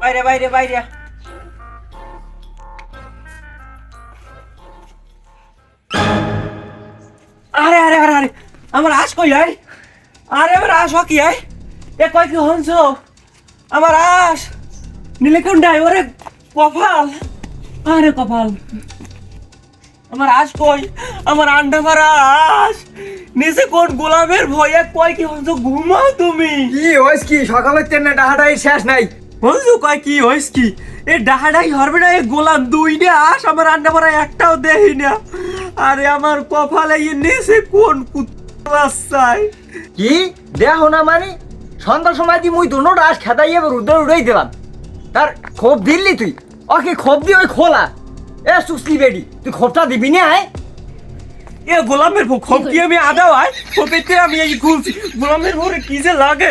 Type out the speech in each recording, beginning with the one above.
বাইরে বাইরে বাইরে। আরে আরে আরে আরে, আমার আশ কই আয় আরে, আমার আশ কি আয় এ কই কি হনছ? আমার আশ। নীলকণ্ঠাই ওরে কপাল। আরে কপাল। আমার আশ কই? আমার আন্ডা মারা আশ। নিচে কোন গোলামের ভয়ে কয় কি হনছ ঘুমাও তুমি? কি হইস কি? সকালের তেনে ডাহাটাই শেষ নাই। বন্ধু কয় কি হইস কি? এ ডাহাডাই হরবে না এ গোলাম দুইটা আস আমার রান্না বাড়া একটাও দেই না। আরে আমার কপালে ইয়ে নেছে কোন কুত্তায় কি? দেহ না মানে? সন্ধ্যার সময় দি মুই দুনো রাস খেদাই এবার উদ্ধার উড়াই দিলাম। তার খোপ দিল্লি তুই? ওকে খোপ দিয়ে ওই খোলা? এ সুসলি বেডি তুই খোপটা দিবি না আয়। এ গোলামের ভোগ খপ কি আমি আদা হয় খোপেতে আমি এই খুলছি গোলামের ভোরে কি যে লাগে?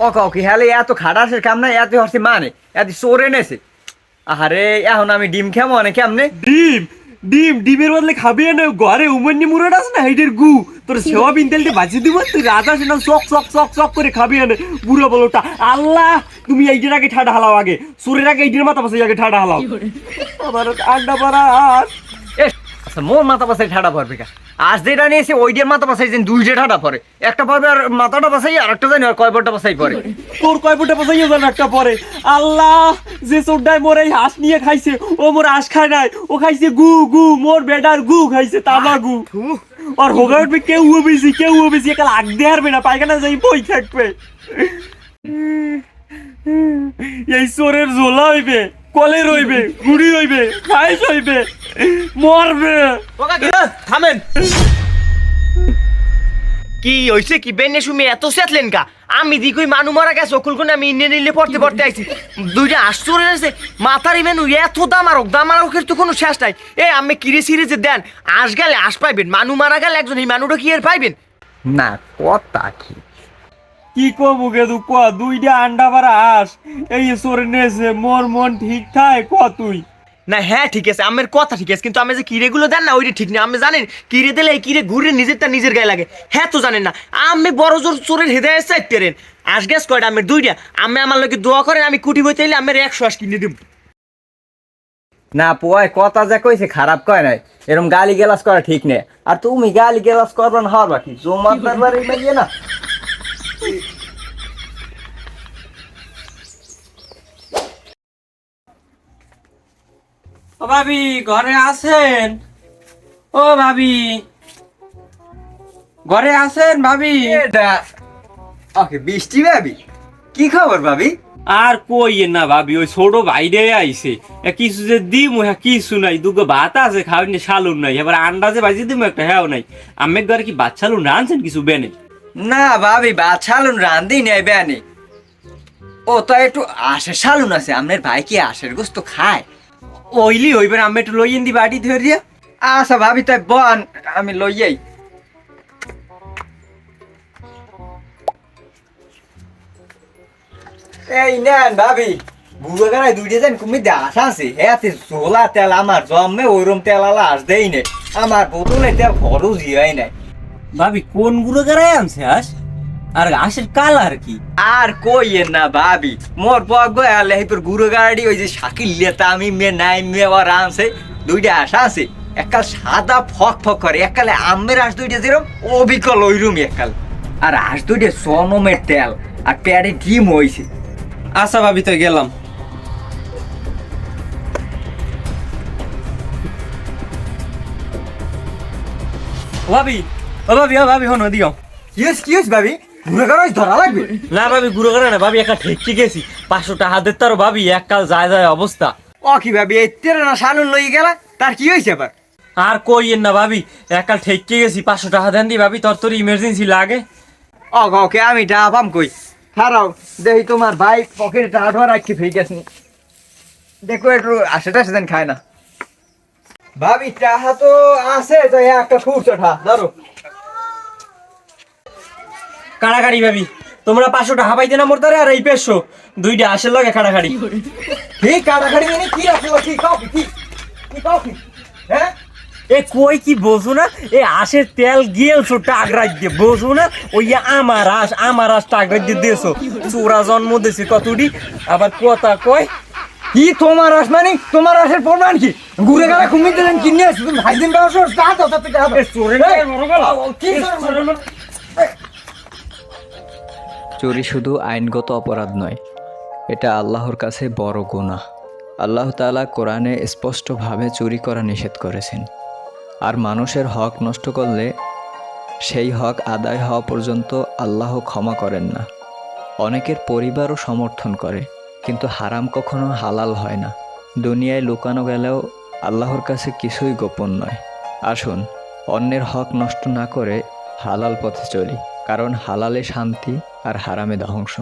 ওকে ওকে হ্যালে এত খাটাসের কাম নাই এত হচ্ছে মানে এত চোরে নেছে আহারে এখন আমি ডিম খাব অনেক কেমনে? ডিম? ডিম ডিমের বদলে খাবি না ঘরে উমন্নি মুরাট আছে না হাইটের গু। তোর সেবা বিনতেলতে বাজি দিব তুই রাজা সেনা চক চক চক চক করে খাবি না বুড়ো বলোটা। আল্লাহ তুমি এইটার আগে ঠাডা হালাও আগে। সুরের আগে এই এইটার মাথা পাশে আগে ঠাডা হালাও। আমার আন্ডা পাড়া এ আচ্ছা মোর মাথা পাশে ঠাডা পড়বে কা। আজ যেটা নিয়েছে ওইটার মাথা পাশাই যেন দুইটা ঠাডা পড়ে। একটা পড়বে আর মাথাটা পাশাই আর একটা জানি আর কয় পরটা পাশাই পড়ে। তোর কয় পাশাইও যান একটা পরে আল্লাহ যে চোরটায় মোর এই হাঁস নিয়ে খাইছে ও মোর হাঁস খায় নাই। ও খাইছে গু গু মোর বেডার গু খাইছে তামা গু। আর হোগা উঠবে কেউ বেশি কেউ বেশি একাল আগ দিয়ে হারবে না পায়খানা যাই বই থাকবে। এই চোরের ঝোলা হইবে। কলে রইবে গুড়ি হইবে খাইস হইবে মরবে। থামেন। কি হইছে কি? বেনে সুমি এত সেতলেন কা আমি দিকই মানু মারা গেছে অকুল কোনে আমি ইন্ডিয়ান নিলে পড়তে পড়তে আইছি। দুইটা আশ্চর্য আছে মাথার মেনু এত দামারক দামারকের তো কোনো শেষ নাই। এ আমি কিরে সিরে যে দেন আস গেলে আস পাইবেন মানু মারা গেলে একজন এই মানুটা কি এর পাইবেন? না কথা কি? কি কবু গেদু ক দুইটা আন্ডা বারা আস। এই চোরে নেছে মোর মন ঠিক থাকে ক তুই? না হ্যাঁ ঠিক আছে আমের কথা ঠিক আছে কিন্তু আমি যে কিরেগুলো দেন না ওইটা ঠিক না। আমি জানেন কিরে দিলে এই কিরে ঘুরে নিজেরটা নিজের গায়ে লাগে। হ্যাঁ তো জানেন না আমি বড় জোর চোরের হৃদয় চাইতেন আস গ্যাস কয়টা আমের দুইটা। আমি আমার লোকে দোয়া করেন আমি কুটি বইতে এলে আমের একশো আস কিনে দিব না পোয় কথা যা কইছে খারাপ কয় নাই। এরকম গালি গেলাস করা ঠিক নেই। আর তুমি গালি গেলাস করবা না হরবা কি? জমা দরবার এই না? ও ভাবি ঘরে আছেন? ও ভাবি। ঘরে আছেন ভাবি? ওকে বৃষ্টি ভাবি? কি খবর ভাবি? আর কই না ভাবি ওই ছোট বাইরে আইছে। কিছু যে দিম হ্যাঁ কিছু নাই। দুগো ভাত আছে খাওয়ানি সালুন নাই। এবার আন্দাজে বাজি দিম একটা হ্যাঁ নাই। আমের ঘরে কি বাচ্চালুন রাঁধছেন কিছু বেনে? না ভাবি বা ছালুন রান্ধি নেই বেয়ানি ও তো একটু আশের শালুন আছে আপনার ভাই কি আশের গোস্ত খায়? ওইলি হইবেন আমি একটু লইয়েন দি বাড়ি ধরে দিয়া। আচ্ছা ভাবি তাই বন আমি লইয়াই এই নেন ভাবি বুড়ো গাড়ায় দুইটা যেন কুমি দাস আছে হেতে জোলা তেল আমার জমে ওইরম তেল আলা আস দেই নে। আমার বোতলে তেল খরচ জিয়াই নাই। ভাবি কোনগুলো গাড়ায় আনছে আস? আর আশের কালার কি? আর কইয়েন না ভাবি? মোর পগ আলে হিপর গুরু গাড়ি ওই যে শাকিল লেতা আমি মে নাই মে ওর আনছে। দুইটা আশা আছে। একাল সাদা ফক ফক করে একালে আমের আস দুইটা যেরম অবিকল ওইরুম একাল আর আস দুইটা সনমের তেল আর প্যারে ডিম হইছে। আচ্ছা ভাবি তো গেলাম। ভাবি ও ভাবি ও ভাবি হন দিও কি হইছে ভাবি? গাড়ি ধরা লাগবে। না ভাবি গুঁড়ো করে না ভাবি একা ঠেকতে গেছি পাঁচশো টাকা হাতের তারও ভাবি এককাল যায় যায় অবস্থা ও কি ভাবি এই তেরে না সালুন লই গেলা? তার কি হইছে আবার আর কইয়েন না ভাবি এককাল ঠেকতে গেছি পাঁচশো টাকা দেন দি ভাবি তোর তোর ইমার্জেন্সি লাগে। ও ওকে আমি টা পাম কই? খারাও দেখি তোমার ভাই পকেটে টাকা ঠোয়া রাখি ফেই গেছে দেখো একটু আশে টাশে দেন খায় না। ভাবি টাহা তো আছে তো একটা ফুটছে ঠা ধরো। কাড়াকাড়ি ভাবি। তোমরা পাঁচশো টাকা পাইতে না মোর তারে আর এই পেশো দুইটা আসের লগে কাড়াকাড়ি। কি কাটাকাটি মানে কি রাখল কি কাউ কি? কি? কাউ কি? হ্যাঁ? এ কই কি বোঝো না? এ আশের তেল গিয়েছো টাগরাই দিয়ে। বোঝো না? ওই আমার আস আমার আস টাগরাই দিয়ে দিয়েছ। চোরা জন্ম দিয়েছে কতটি? আবার কথা কয় কি তোমার আস মানে? তোমার আসের প্রমাণ কি? ঘুরে গেলে ঘুমিয়ে দিলেন কি নিয়ে আসছো? তুমি ভাই দিন চোরে চোরে শুধু আইনগত অপরাধ নয়, এটা আল্লাহর কাছে বড় গুণা আল্লাহ তালা কোরআনে স্পষ্টভাবে চুরি করা নিষেধ করেছেন। আর মানুষের হক নষ্ট করলে সেই হক আদায় হওয়া পর্যন্ত আল্লাহ ক্ষমা করেন না। অনেকের পরিবারও সমর্থন করে, কিন্তু হারাম কখনো হালাল হয় না। দুনিয়ায় লুকানো গেলেও আল্লাহর কাছে কিছুই গোপন নয়। আসুন, অন্যের হক নষ্ট না করে হালাল পথে চলি। কারণ হালালে শান্তি আর হারামে ধ্বংস।